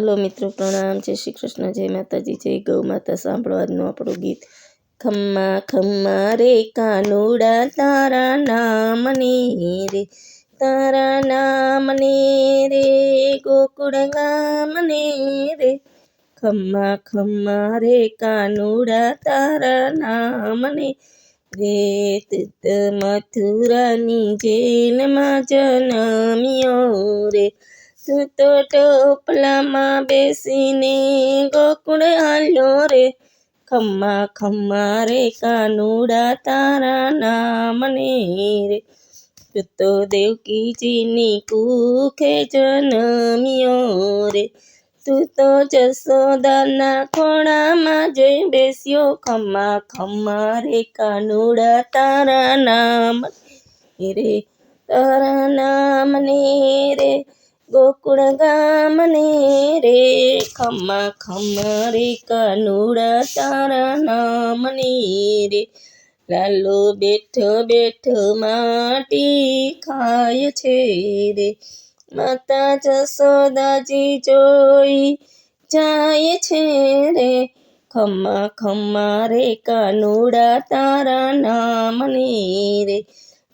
Hello મિત્રો, પ્રણામ. જય શ્રી કૃષ્ણ, જય માતાજી, જય ગૌ માતા. સાંભળવા આજનું આપણું ગીત. ખમ્મા ખમ્મા રે કાનુડા, તારા નામને રે. તારા નામને રે, ગોકુળ ગામને રે. ખમ્મા ખમ્મા રે કાનુડા, તારા નામને રે. તુત મથુરાની જેલમાં જનમ્યો રે. તું તો ટોપલામાં બેસીને ગોકુળ હાલ્યો રે. ખમ્મા ખમ્મા રે કાનુડા તારા નામને રે. તું તો દેવકીજીની કુખે જન્મ્યો રે. તું તો જસોદાના ખોણામાં જઈ બેસ્યો. ખમ્મા ખમ્મા રે કાનુડા તારા નામ રે. તારા નામને રે. ગોકુળ ગામને રે ખમા ખમ રે, કનુડ તાર નામની રે. લાલો બેઠો બેઠો માટી ખાય છે રે. માતા જસોદાજી જોઈ જાય છે રે. ખમા ખમા રે, કાનુડા તારા નામની રે.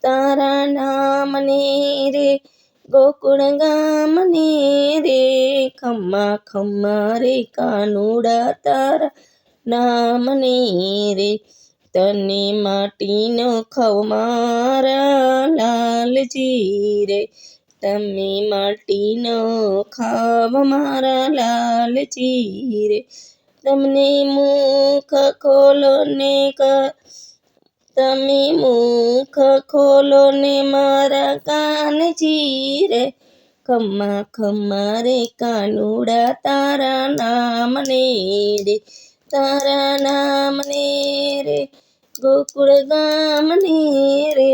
તારા નામની રે. ગોકુળ ગામને રે ખમ્મા ખમ્મા રે કાનુડા તારા નામને રે. તને માટીનો ખવ મારા લાલજી રે. તમે માટીનો ખાવ મારા લાલજી રે. તમને મુખ ખોલો ને તમે મુખ ખોલો ને મારા કાનજી રે ખમ્મા ખમ્મા રે કાનુડા તારા નામને રે, તારા નામને રે, ગોકુળ ગામને રે.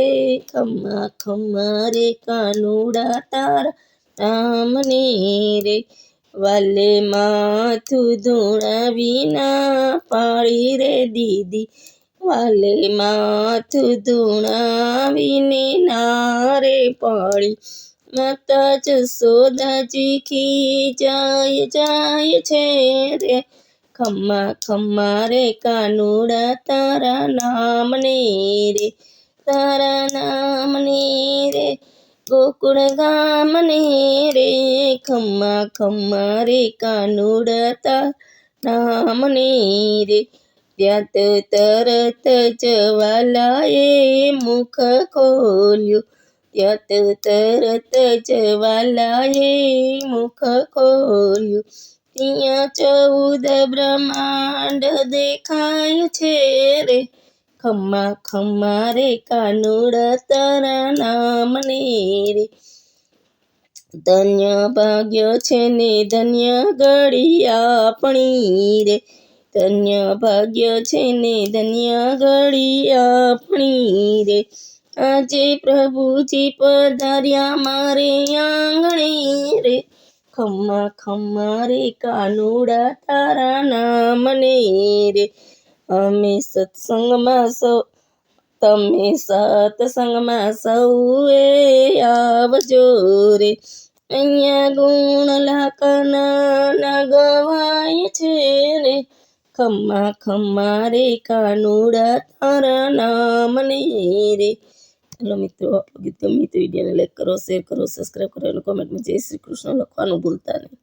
ખમ્મા ખમ્મા રે કાનુડા તારા નામને રે, વાલે માથું ધૂણા વિના પાળી રે દીદી. વાલે માથું ધૂણાવીને નારે પાળી. માતા જસોદાજી ખી જાય જાય છે રે. ખમ્મા ખમ્મા રે કાનુડા તારા નામને રે. તારા નામને રે, ગોકુળ ગામને રે. ખમ્મા ખમ્મા રે કાનુડા તારા નામને રે. ત્યાં તો તરત જ વાલાએ મુખ ખોલ્યું. ત્યાં તો તરત જવાલાએ મુખ ખોલ્યું. ત્યાં ચૌદ બ્રહ્માંડ દેખાય છે રે. ખમ્મા ખમ્મા રે કાનુડ તારા નામને રે. ધન્ય ભાગ્ય છે ને ધન્ય ઘડી આપણી રે. ધન્ય ભાગ્ય છે ને ધન્ય ઘડી આપણી રે. આજે પ્રભુજી પધાર્યા મારે આંગણે રે. ખમ્મા ખમ્મા રે કાનુડા તારા નામને રે. અમે સત્સંગમાં સૌ, તમે સત્સંગમાં સૌએ આવજો રે. અહીંયા ગુણ લાકના ગવાય છે રે ખમ્મા ખમ્મા રે કાનુડા તારા નામને રે. હેલો મિત્રો, આપણું ગીત ગમ્યું તો વિડીયોને લાઈક કરો શેર કરો સબસ્ક્રાઈબ કરો અને કોમેન્ટમાં જય શ્રી કૃષ્ણ લખવાનું ભૂલતા નહીં.